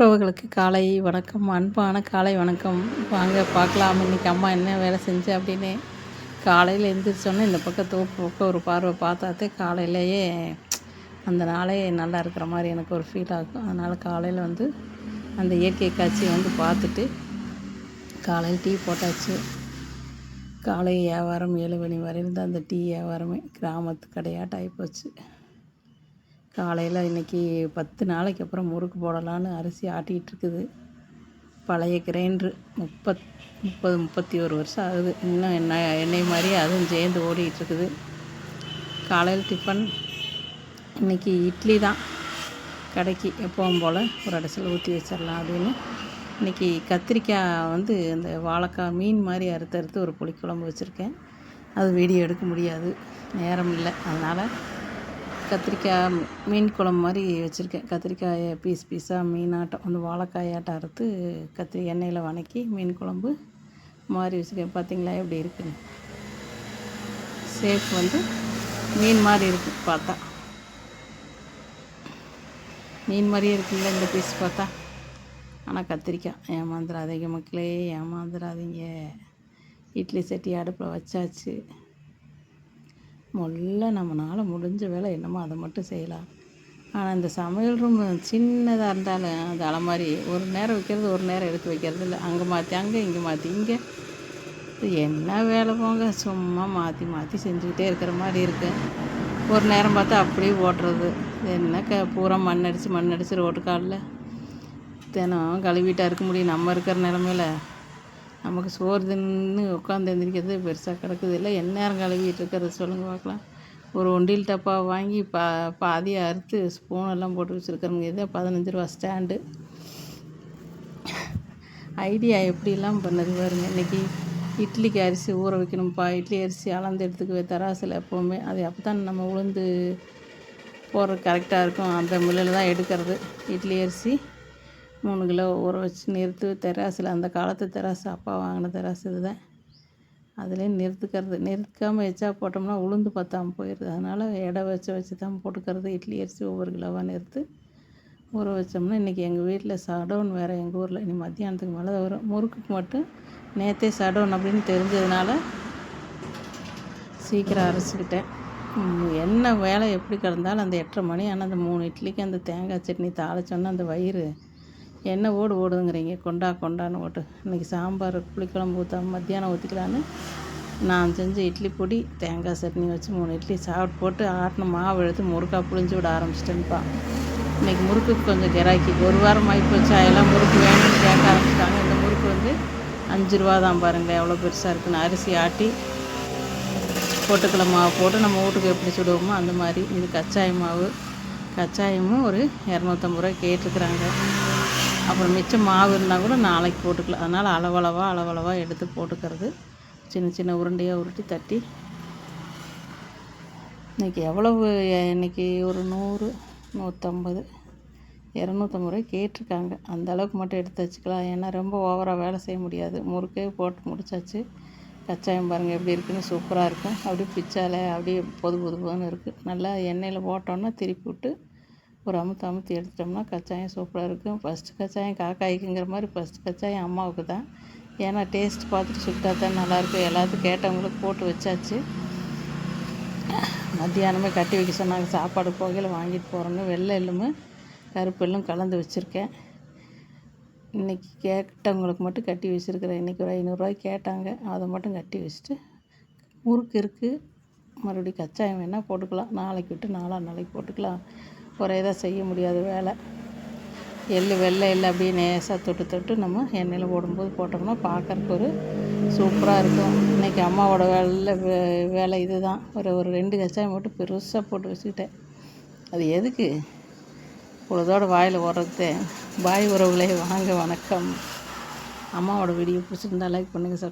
உறவுகளுக்கு காலை வணக்கம் அன்பான காலை வணக்கம். வாங்க பார்க்கலாம். இன்றைக்கி அம்மா என்ன வேலை செஞ்சு அப்படின்னு காலையில் எழுந்திரிச்சோன்னே இந்த பக்கம் தோப்பு பக்கம் ஒரு பார்வை பார்த்தாத்தே காலையிலேயே அந்த நாளே நல்லா இருக்கிற மாதிரி எனக்கு ஒரு ஃபீல் ஆகும். அதனால் காலையில் வந்து அந்த இயற்கை காட்சியை வந்து பார்த்துட்டு காலையில் டீ போட்டாச்சு. காலை வியாபாரம் ஏழு மணி வரையும் தான் அந்த டீ வியாபாரமே கிராமத்து கடையாட்டம் ஆகிப்போச்சு காலையில் இன்றைக்கி பத்து நாளைக்கு அப்புறம் முறுக்கு போடலான்னு அரிசி ஆட்டிகிட்டு இருக்குது. பழைய கிரைண்ட்ரு. முப்பத் முப்பது முப்பத்தி ஒரு வருஷம் ஆகுது. இன்னும் என்ன எண்ணெய் மாதிரி அதுவும் சேர்ந்து ஓடிக்கிட்டு காலையில் டிஃபன் இன்றைக்கி இட்லி தான். கடைக்கு எப்பவும் போல் ஒரு அடைசல் ஊற்றி வச்சிடலாம் அப்படின்னு. இன்றைக்கி கத்திரிக்காய் வந்து இந்த வாழைக்காய் மீன் மாதிரி அறுத்து அறுத்து ஒரு புளிக்குழம்பு வச்சுருக்கேன். அது வீடியோ எடுக்க முடியாது. நேரம் இல்லை. அதனால் கத்திரிக்காய் மீன் குழம்பு மாதிரி வச்சுருக்கேன். கத்திரிக்காயை பீஸ் பீஸாக மீனாட்டம் வந்து வாழைக்காயாட்டம் அறுத்து கத்திரி எண்ணெயில் வணக்கி மீன் குழம்பு மாதிரி வச்சுருக்கேன். பார்த்திங்களா எப்படி இருக்குன்னு. சேஃப் வந்து மீன் மாதிரி இருக்குது பார்த்தா. மீன் மாதிரியே இருக்குல்ல இந்த பீஸ் பார்த்தா. ஆனால் கத்திரிக்காய் ஏமாந்துடாதீங்க மக்களே ஏமாந்துடாதீங்க இட்லி சட்டி அடுப்பில் வச்சாச்சு. முதல்ல நம்மளால் முடிஞ்ச வேலை என்னமோ அதை மட்டும் செய்யலாம். ஆனால் இந்த சமையல் ரூம் சின்னதாக இருந்தாலும் அது அலமாரி ஒரு நேரம் வைக்கிறது ஒரு நேரம் எடுத்து வைக்கிறது இல்லை. அங்கே மாற்றி அங்கே இங்கே மாற்றி இங்கே. என்ன வேலை போங்க? சும்மா மாற்றி மாற்றி செஞ்சுக்கிட்டே இருக்கிற மாதிரி இருக்குது ஒரு நேரம் பார்த்தா அப்படியே ஓட்டுறது. என்ன க பூரா மண் அடித்து மண் அடித்து ரோட்டு காலில். தினம் கழுவிட்டா இருக்க முடியும். நம்ம இருக்கிற நிலமையில நமக்கு சோறு தின்னு உட்காந்து எந்திரிக்கிறது பெருசாக கிடக்குது இல்லை எந்நேரம் கழுவிட்டு இருக்கிறது சொல்லுங்கள் பார்க்கலாம். ஒரு ஒண்டியில் டப்பா வாங்கி பா பாதியை அறுத்து ஸ்பூனெல்லாம் போட்டு வச்சுருக்கிறவங்க இதே பதினஞ்சு ரூபா ஸ்டாண்டு. ஐடியா எப்படிலாம் பண்ணது பாருங்க. இன்றைக்கி இட்லிக்கு அரிசி ஊற வைக்கணும்ப்பா. இட்லி அரிசி அளந்து எடுத்துக்கவே தராசில் எப்போவுமே. அது அப்போ தான் நம்ம உளுந்து போடுறது கரெக்டாக இருக்கும். அந்த மில்லில் தான் எடுக்கிறது. இட்லி அரிசி மூணு கிலோ ஊற வச்சு நிறுத்து. தெராசில் அந்த காலத்து தெராசு அப்பா வாங்கின தெராசு இதுதான். அதிலே நிறுத்துக்கிறது. நிறுத்தாமல் வச்சா போட்டோம்னா உளுந்து பத்தாமல் போயிடுது அதனால் எடை வச்சு வச்சு தான் போட்டுக்கிறது. இட்லி அரிசி ஒவ்வொரு கிலோவாக நிறுத்து ஊற வச்சோம்னா இன்றைக்கி எங்கள் வீட்டில் சடவுன் வேறு எங்கள் ஊரில் இனி மத்தியானத்துக்கு மேலே வரும் முறுக்குக்கு மட்டும் நேற்றே சடவுன் அப்படின்னு தெரிஞ்சதுனால சீக்கிரம் அரைச்சிக்கிட்டேன். என்ன வேலை எப்படி கிடந்தாலும் அந்த எட்டரை மணி ஆனால் அந்த மூணு இட்லிக்கு அந்த தேங்காய் சட்னி தாளிச்சோன்னா அந்த வயிறு என்ன ஓடு ஓடுங்கிறீங்க? கொண்டா கொண்டான்னு ஓட்டு. இன்றைக்கி சாம்பார் புளிக்குழம்பு ஊற்றாம மத்தியானம் ஊற்றிக்கலான்னு நான் செஞ்ச இட்லி பொடி தேங்காய் சட்னி வச்சு மூணு இட்லி சாப்பிட்டு போட்டு ஆட்டின மாவு எடுத்து முறுக்காக புளிஞ்சு விட ஆரம்பிச்சிட்டேன்ப்பா. இன்றைக்கி முறுக்கு கொஞ்சம் கிராக்கி. ஒரு வாரம் ஆகி போச்சா எல்லாம் முறுக்கு வேணும்னு கேட்க ஆரம்பிச்சிட்டாங்க. இந்த முறுக்கு வந்து அஞ்சு ரூபா தான் பாருங்களேன். எவ்வளோ பெருசாக இருக்குன்னு. அரிசி ஆட்டி பொட்டுக்கடலை மாவு போட்டு நம்ம வீட்டுக்கு எப்படி சுடுவோமோ அந்த மாதிரி. இது கச்சாய மாவு. கச்சாயமும் ஒரு இரநூத்தம்பது ரூபா கேட்டுருக்குறாங்க. அப்புறம் மிச்சம் மாவு இருந்தால் கூட நாளைக்கு போட்டுக்கலாம். அதனால் அளவளவாக அளவளவாக எடுத்து போட்டுக்கிறது. சின்ன சின்ன உருண்டையாக உருட்டி தட்டி. இன்றைக்கி எவ்வளவு இன்றைக்கி ஒரு நூறு நூற்றம்பது இரநூத்தம்பது ரூபாய் கேட்டிருக்காங்க. அந்த அளவுக்கு மட்டும் எடுத்து வச்சுக்கலாம். ஏன்னா ரொம்ப ஓவராக வேலை செய்ய முடியாது. முறுக்கே போட்டு முடிச்சாச்சு. கச்சாயம் பாருங்கள் எப்படி இருக்குன்னு சூப்பராக இருக்கும். அப்படியே பிச்சாலே அப்படியே பொது பொது பொதுன்னு இருக்குது நல்லா எண்ணெயில் போட்டோன்னா திருப்பி விட்டு ஒரு அமுத்து அமுத்தி எடுத்துட்டோம்னா கச்சாயம் சூப்பராக இருக்கும். ஃபஸ்ட்டு கச்சாயம் காக்காய்க்குங்கிற மாதிரி ஃபஸ்ட்டு கச்சாயம் அம்மாவுக்கு தான். ஏன்னா டேஸ்ட் பார்த்துட்டு சுட்டா தான் நல்லாயிருக்கும். எல்லாத்துக்கும் கேட்டவங்களுக்கு போட்டு வச்சாச்சு. மத்தியானமே கட்டி வைக்க சொன்னாங்க. சாப்பாடு போகையில் வாங்கிட்டு போகிறோன்னு வெள்ளை எள்ளுமே கருப்பு எள்ளும் கலந்து வச்சுருக்கேன். இன்றைக்கி கேட்டவங்களுக்கு மட்டும் கட்டி வச்சுருக்கிறேன். இன்றைக்கி ஒரு ஐநூறுரூவாய்க்கு கேட்டாங்க. அதை மட்டும் கட்டி வச்சுட்டு முறுக்கு இருக்குது மறுபடியும் கச்சாயம் வேணால் போட்டுக்கலாம். நாளைக்கு விட்டு நாலா நாளைக்கு போட்டுக்கலாம். ஒரே இதாக செய்ய முடியாத வேலை. எள் வெள்ளை எள்ளு அப்படியே நேசாக தொட்டு தொட்டு நம்ம எண்ணெயில் போடும்போது போட்டோம்னா பார்க்குறக்கு ஒரு சூப்பராக இருக்கும். இன்றைக்கி அம்மாவோட வேலை வேலை இது தான் ஒரு ஒரு ரெண்டு கச்சாயம் மட்டும் பெருசாக போட்டு வச்சுக்கிட்டேன். அது எதுக்கு? இவ்வளோதோட வாயில் ஓடுறது. பாய் உறவுகளே வாங்க வணக்கம். அம்மாவோட வீடியோ பிடிச்சிருந்தா லைக் பண்ணுங்கள் சார்